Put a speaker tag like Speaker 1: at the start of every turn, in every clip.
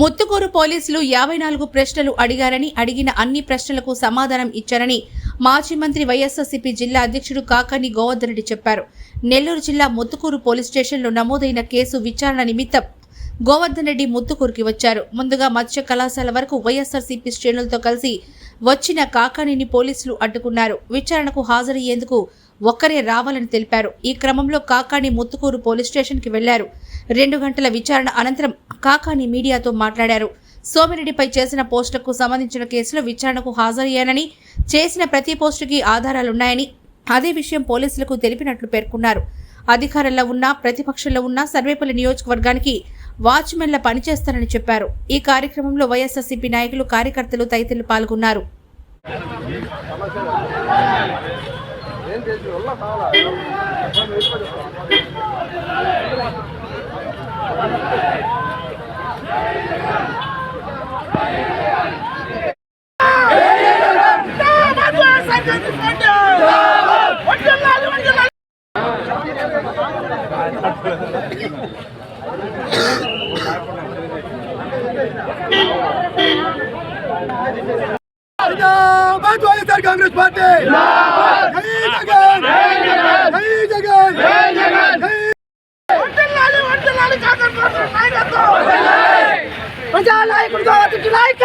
Speaker 1: ముత్తుకూరు పోలీసులు యాభై నాలుగు ప్రశ్నలు అడిగారని అడిగిన అన్ని ప్రశ్నలకు సమాధానం ఇచ్చారని మాజీ మంత్రి వైఎస్ఆర్సీపీ జిల్లా అధ్యక్షుడు కాకాని గోవర్ధన్ రెడ్డి చెప్పారు. నెల్లూరు జిల్లా ముత్తుకూరు పోలీస్ స్టేషన్లో నమోదైన కేసు విచారణ నిమిత్తం గోవర్ధన్ రెడ్డి ముత్తుకూరుకి వచ్చారు. ముందుగా మత్స్య కళాశాల వరకు వైఎస్ఆర్సీపీ శ్రేణులతో కలిసి వచ్చిన కాకానిని పోలీసులు అడ్డుకున్నారు. విచారణకు హాజరయ్యేందుకు ఒక్కరే రావాలని తెలిపారు. ఈ క్రమంలో కాకాని ముత్తుకూరు పోలీస్ స్టేషన్కి వెళ్ళారు. రెండు గంటల విచారణ అనంతరం కాకాని మీడియాతో మాట్లాడారు. సోమిరెడ్డిపై చేసిన పోస్టులకు సంబంధించిన కేసులో విచారణకు హాజరయ్యానని చేసిన ప్రతి పోస్టుకి ఆధారాలున్నాయని అదే విషయం పోలీసులకు తెలిపినట్లు పేర్కొన్నారు. అధికారంలో ఉన్న ప్రతిపక్షంలో ఉన్న సర్వేపల్లి నియోజకవర్గానికి వాచ్మెన్ల పనిచేస్తారని చెప్పారు. ఈ కార్యక్రమంలో వైఎస్ఆర్సీపీ నాయకులు కార్యకర్తలు తదితరులు పాల్గొన్నారు.
Speaker 2: Thank you. லைக்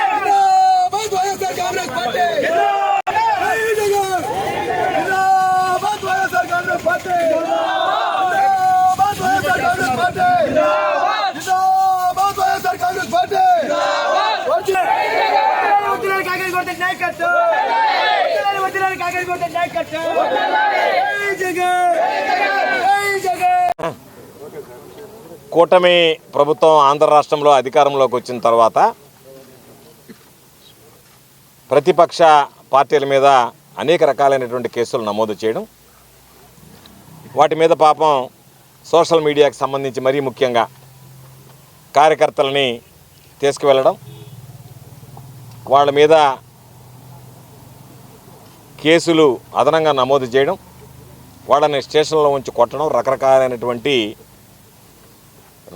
Speaker 3: కూటమి ప్రభుత్వం ఆంధ్ర రాష్ట్రంలో అధికారంలోకి వచ్చిన తర్వాత ప్రతిపక్ష పార్టీల మీద అనేక రకాలైనటువంటి కేసులు నమోదు చేయడం వాటి మీద పాపం సోషల్ మీడియాకి సంబంధించి మరీ ముఖ్యంగా కార్యకర్తలని తీసుకువెళ్ళడం వాళ్ళ మీద కేసులు అదనంగా నమోదు చేయడం వాళ్ళని స్టేషన్లో ఉంచి కొట్టడం రకరకాలైనటువంటి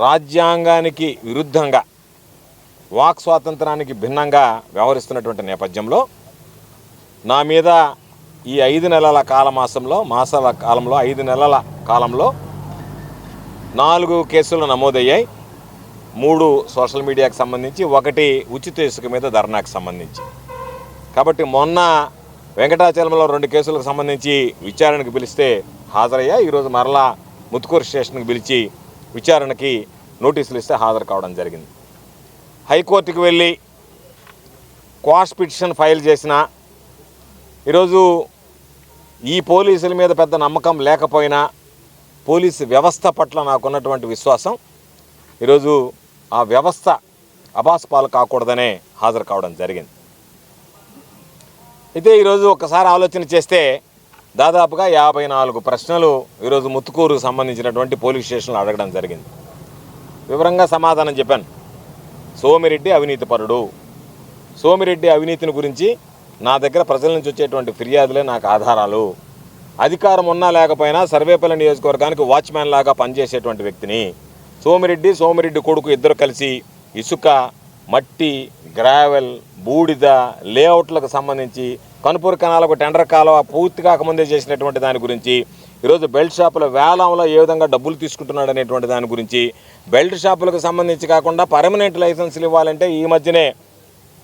Speaker 3: రాజ్యాంగానికి విరుద్ధంగా వాక్ స్వాతంత్రానికి భిన్నంగా వ్యవహరిస్తున్నటువంటి నేపథ్యంలో నా మీద ఈ ఐదు నెలల కాలమాసంలో మాసాల కాలంలో ఐదు నెలల కాలంలో నాలుగు కేసులు నమోదయ్యాయి. మూడు సోషల్ మీడియాకు సంబంధించి ఒకటి ఉచిత ఇసుక మీద ధర్నాకు సంబంధించి. కాబట్టి మొన్న వెంకటాచలంలో రెండు కేసులకు సంబంధించి విచారణకు పిలిస్తే హాజరయ్యా. ఈరోజు మరలా ముత్తుకూరు స్టేషన్కి పిలిచి విచారణకి నోటీసులు ఇస్తే హాజరు కావడం జరిగింది. హైకోర్టుకు వెళ్ళి క్వాష్ పిటిషన్ ఫైల్ చేసిన ఈరోజు ఈ పోలీసుల మీద పెద్ద నమ్మకం లేకపోయినా పోలీసు వ్యవస్థ పట్ల నాకున్నటువంటి విశ్వాసం ఈరోజు ఆ వ్యవస్థ అబాస్పాలు కాకూడదనే హాజరు కావడం జరిగింది. అయితే ఈరోజు ఒకసారి ఆలోచన చేస్తే దాదాపుగా యాభై నాలుగు ప్రశ్నలు ఈరోజు ముత్తుకూరుకు సంబంధించినటువంటి పోలీస్ స్టేషన్లో అడగడం జరిగింది. వివరంగా సమాధానం చెప్పాను. సోమిరెడ్డి అవినీతిపరుడు సోమిరెడ్డి అవినీతిని గురించి నా దగ్గర ప్రజల నుంచి వచ్చేటువంటి ఫిర్యాదులే నాకు ఆధారాలు. అధికారం ఉన్నా లేకపోయినా సర్వేపల్లి నియోజకవర్గానికి వాచ్మ్యాన్ లాగా పనిచేసేటువంటి వ్యక్తిని. సోమిరెడ్డి సోమిరెడ్డి కొడుకు ఇద్దరు కలిసి ఇసుక మట్టి గ్రావెల్ బూడిద లేఅవుట్లకు సంబంధించి కనుపూరు ఒక టెండర్ కాలువ పూర్తి కాకముందే చేసినటువంటి దాని గురించి ఈరోజు బెల్ట్ షాపుల వేలంలో ఏ విధంగా డబ్బులు తీసుకుంటున్నాడు అనేటువంటి దాని గురించి బెల్ట్ షాపులకు సంబంధించి కాకుండా పర్మనెంట్ లైసెన్సులు ఇవ్వాలంటే ఈ మధ్యనే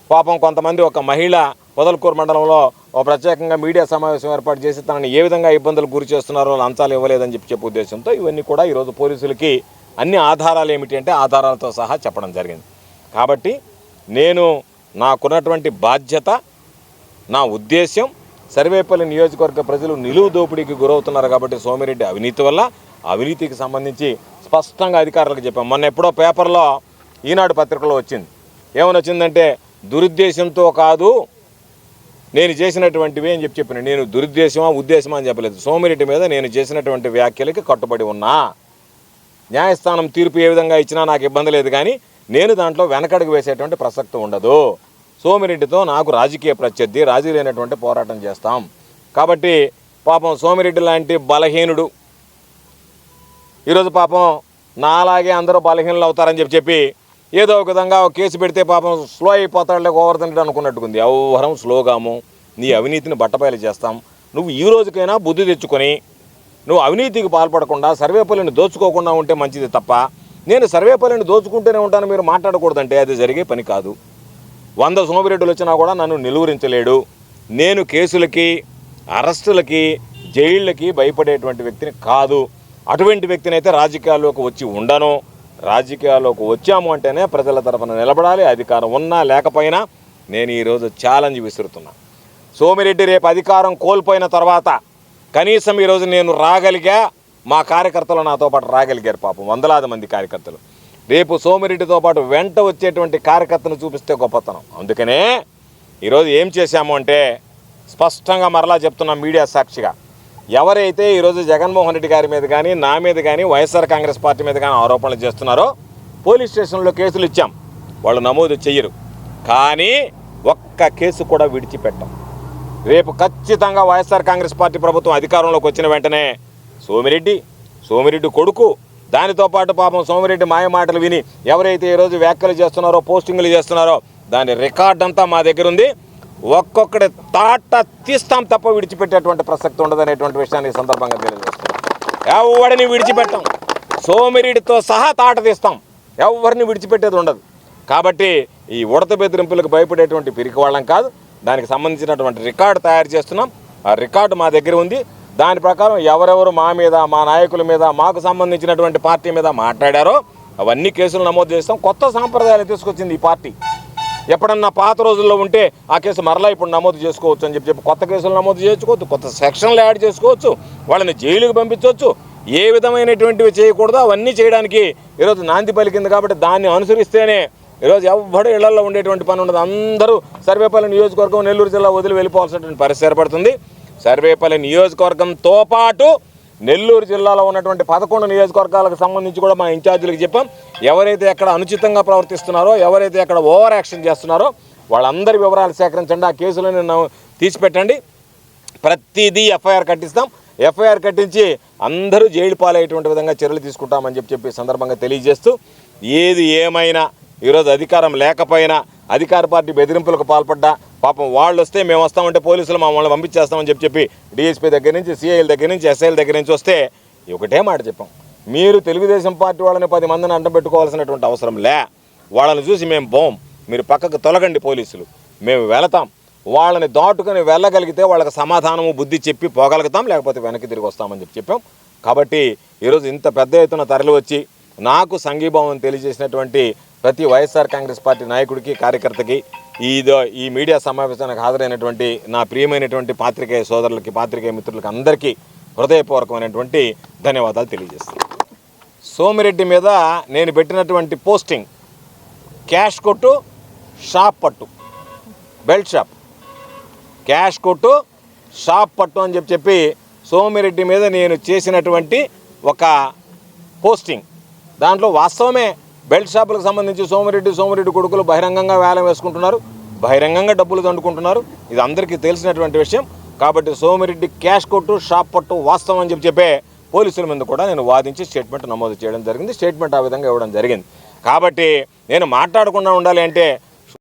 Speaker 3: పాపం కొంతమంది ఒక మహిళ పొదలకూరు మండలంలో ఒక ప్రత్యేకంగా మీడియా సమావేశం ఏర్పాటు చేసి తనని ఏ విధంగా ఇబ్బందులు గురి చేస్తున్నారో లంచాలు ఇవ్వలేదని చెప్పి చెప్పే ఉద్దేశంతో ఇవన్నీ కూడా ఈరోజు పోలీసులకి అన్ని ఆధారాలు ఏమిటి అంటే ఆధారాలతో సహా చెప్పడం జరిగింది. కాబట్టి నేను నాకున్నటువంటి బాధ్యత నా ఉద్దేశం సర్వేపల్లి నియోజకవర్గ ప్రజలు నిలువు దోపిడీకి గురవుతున్నారు కాబట్టి సోమిరెడ్డి అవినీతి వల్ల అవినీతికి సంబంధించి స్పష్టంగా అధికారులకు చెప్పాం. మొన్న ఎప్పుడో పేపర్లో ఈనాడు పత్రికలో వచ్చింది. ఏమని వచ్చిందంటే దురుద్దేశంతో కాదు నేను చేసినటువంటివి అని చెప్పి చెప్పిన. నేను దురుద్దేశమా ఉద్దేశమా అని చెప్పలేదు. సోమిరెడ్డి మీద నేను చేసినటువంటి వ్యాఖ్యలకి కట్టుబడి ఉన్నా. న్యాయస్థానం తీర్పు ఏ విధంగా ఇచ్చినా నాకు ఇబ్బంది లేదు కానీ నేను దాంట్లో వెనకడుగు వేసేటువంటి ప్రసక్తి ఉండదు. సోమిరెడ్డితో నాకు రాజకీయ ప్రత్యర్థి రాజీ లేనటువంటి పోరాటం చేస్తాం. కాబట్టి పాపం సోమిరెడ్డి లాంటి బలహీనుడు ఈరోజు పాపం నాలాగే అందరూ బలహీనలు అవుతారని చెప్పి చెప్పి ఏదో ఒక విధంగా ఒక కేసు పెడితే పాపం స్లో అయిపోతాడులే ఓవర్తంటే అనుకున్నట్టుకుంది. వ్యవహారం స్లోగాము. నీ అవినీతిని బట్టబయలు చేస్తాం. నువ్వు ఈ రోజుకైనా బుద్ధి తెచ్చుకొని నువ్వు అవినీతికి పాల్పడకుండా సర్వేపల్లిని దోచుకోకుండా ఉంటే మంచిది తప్ప నేను సర్వేపల్లిని దోచుకుంటూనే ఉంటాను మీరు మాట్లాడకూడదంటే అది జరిగే పని కాదు. వంద సోమిరెడ్డులు వచ్చినా కూడా నన్ను నిలువరించలేడు. నేను కేసులకి అరెస్టులకి జైళ్ళకి భయపడేటువంటి వ్యక్తిని కాదు. అటువంటి వ్యక్తిని అయితే రాజకీయాల్లోకి వచ్చి ఉండను. రాజకీయాల్లోకి వచ్చాము అంటేనే ప్రజల తరఫున నిలబడాలి అధికారం ఉన్నా లేకపోయినా నేను ఈరోజు ఛాలెంజ్ విసురుతున్నా. సోమిరెడ్డి రేపు అధికారం కోల్పోయిన తర్వాత కనీసం ఈరోజు నేను రాగలిగా మా కార్యకర్తలు నాతో పాటు రాగలిగారు పాపం వందలాది మంది కార్యకర్తలు. రేపు సోమిరెడ్డితో పాటు వెంట వచ్చేటువంటి కార్యకర్తను చూపిస్తే గొప్పతనం. అందుకనే ఈరోజు ఏం చేశాము అంటే స్పష్టంగా మరలా చెప్తున్నాం మీడియా సాక్షిగా. ఎవరైతే ఈరోజు జగన్మోహన్ రెడ్డి గారి మీద కానీ నా మీద కానీ వైఎస్ఆర్ కాంగ్రెస్ పార్టీ మీద కానీ ఆరోపణలు చేస్తున్నారో పోలీస్ స్టేషన్లో కేసులు ఇచ్చాం. వాళ్ళు నమోదు చెయ్యరు. కానీ ఒక్క కేసు కూడా విడిచిపెట్టాం. రేపు ఖచ్చితంగా వైఎస్ఆర్ కాంగ్రెస్ పార్టీ ప్రభుత్వం అధికారంలోకి వచ్చిన వెంటనే సోమిరెడ్డి సోమిరెడ్డి కొడుకు దానితో పాటు పాపం సోమిరెడ్డి మాయ మాటలు విని ఎవరైతే ఈరోజు వ్యాఖ్యలు చేస్తున్నారో పోస్టింగ్లు చేస్తున్నారో దాని రికార్డ్ అంతా మా దగ్గర ఉంది. ఒక్కొక్కటి తాట తీస్తాం తప్ప విడిచిపెట్టేటువంటి ప్రసక్తి ఉండదనేటువంటి విషయాన్ని సందర్భంగా తెలియజేస్తున్నాం. ఎవడిని విడిచిపెట్టాం? సోమిరెడ్డితో సహా తాట తీస్తాం. ఎవరిని విడిచిపెట్టేది ఉండదు. కాబట్టి ఈ ఉడత బెదిరింపులకు భయపడేటువంటి పిరికి వాళ్ళం కాదు. దానికి సంబంధించినటువంటి రికార్డు తయారు చేస్తున్నాం. ఆ రికార్డు మా దగ్గర ఉంది. దాని ప్రకారం ఎవరెవరు మా మీద మా నాయకుల మీద మాకు సంబంధించినటువంటి పార్టీ మీద మాట్లాడారో అవన్నీ కేసులు నమోదు చేస్తాం. కొత్త సాంప్రదాయాలు తీసుకొచ్చింది ఈ పార్టీ. ఎప్పుడన్నా పాత రోజుల్లో ఉంటే ఆ కేసు మరలా ఇప్పుడు నమోదు చేసుకోవచ్చు అని చెప్పి చెప్పి కొత్త కేసులు నమోదు చేసుకోవచ్చు కొత్త సెక్షన్లు యాడ్ చేసుకోవచ్చు వాళ్ళని జైలుకి పంపించవచ్చు. ఏ విధమైనటువంటివి చేయకూడదో అవన్నీ చేయడానికి ఈరోజు నాంది పలికింది కాబట్టి దాన్ని అనుసరిస్తేనే ఈరోజు ఎవ్వడు ఇళ్ళలో ఉండేటువంటి పని ఉండదు. అందరూ సర్వేపల్లి నియోజకవర్గం నెల్లూరు జిల్లా వదిలి వెళ్ళిపోవాల్సినటువంటి పరిస్థితి ఏర్పడుతుంది. సర్వేపల్లి నియోజకవర్గంతో పాటు నెల్లూరు జిల్లాలో ఉన్నటువంటి పదకొండు నియోజకవర్గాలకు సంబంధించి కూడా మా ఇన్ఛార్జీలకు చెప్పాం. ఎవరైతే అక్కడ అనుచితంగా ప్రవర్తిస్తున్నారో ఎవరైతే అక్కడ ఓవర్ యాక్షన్ చేస్తున్నారో వాళ్ళందరి వివరాలు సేకరించండి. ఆ కేసులను తీసిపెట్టండి. ప్రతిదీ ఎఫ్ఐఆర్ కట్టిస్తాం. ఎఫ్ఐఆర్ కట్టించి అందరూ జైలు పాలయ్యేటువంటి విధంగా చర్యలు తీసుకుంటామని చెప్పి చెప్పి సందర్భంగా తెలియజేస్తూ ఏది ఏమైనా ఈరోజు అధికారం లేకపోయినా అధికార పార్టీ బెదిరింపులకు పాల్పడ్డా పాపం వాళ్ళు వస్తే మేము వస్తామంటే పోలీసులు మమ్మల్ని పంపించేస్తామని చెప్పి చెప్పి డిఎస్పీ దగ్గర నుంచి సిఐల దగ్గర నుంచి ఎస్ఐల దగ్గర నుంచి వస్తే ఒకటే మాట చెప్పాం. మీరు తెలుగుదేశం పార్టీ వాళ్ళని పది మందిని అంట పెట్టుకోవాల్సినటువంటి అవసరం లే. వాళ్ళని చూసి మేము పోం మీరు పక్కకు తొలగండి పోలీసులు. మేము వెళతాం. వాళ్ళని దాటుకొని వెళ్ళగలిగితే వాళ్ళకి సమాధానము బుద్ధి చెప్పి పోగలుగుతాం లేకపోతే వెనక్కి తిరిగి వస్తామని చెప్పి చెప్పాం. కాబట్టి ఈరోజు ఇంత పెద్ద ఎత్తున తరలి వచ్చి నాకు సంఘీభావం తెలియజేసినటువంటి ప్రతి వైఎస్ఆర్ కాంగ్రెస్ పార్టీ నాయకుడికి కార్యకర్తకి ఈదో ఈ మీడియా సమావేశానికి హాజరైనటువంటి నా ప్రియమైనటువంటి పాత్రికేయ సోదరులకి పాత్రికేయ మిత్రులకి అందరికీ హృదయపూర్వకమైనటువంటి ధన్యవాదాలు తెలియజేస్తాను సోమిరెడ్డి మీద నేను పెట్టినటువంటి పోస్టింగ్ క్యాష్ కొట్టు షాప్ పట్టు బెల్ట్ షాప్. క్యాష్ కొట్టు షాప్ పట్టు అని చెప్పి చెప్పి సోమిరెడ్డి మీద నేను చేసినటువంటి ఒక పోస్టింగ్. దాంట్లో వాస్తవమే బెల్ట్ షాపులకు సంబంధించి సోమిరెడ్డి సోమిరెడ్డి కొడుకులు బహిరంగంగా వేలం వేసుకుంటున్నారు బహిరంగంగా డబ్బులు దండుకుంటున్నారు. ఇది అందరికీ తెలిసినటువంటి విషయం. కాబట్టి సోమిరెడ్డి క్యాష్ కొట్టు షాప్ పట్టు వాస్తవం అని చెప్పి చెప్పే పోలీసుల మీద కూడా నేను వాదించి స్టేట్మెంట్ నమోదు చేయడం జరిగింది. స్టేట్మెంట్ ఆ విధంగా ఇవ్వడం జరిగింది. కాబట్టి నేను మాట్లాడకుండా ఉండాలి అంటే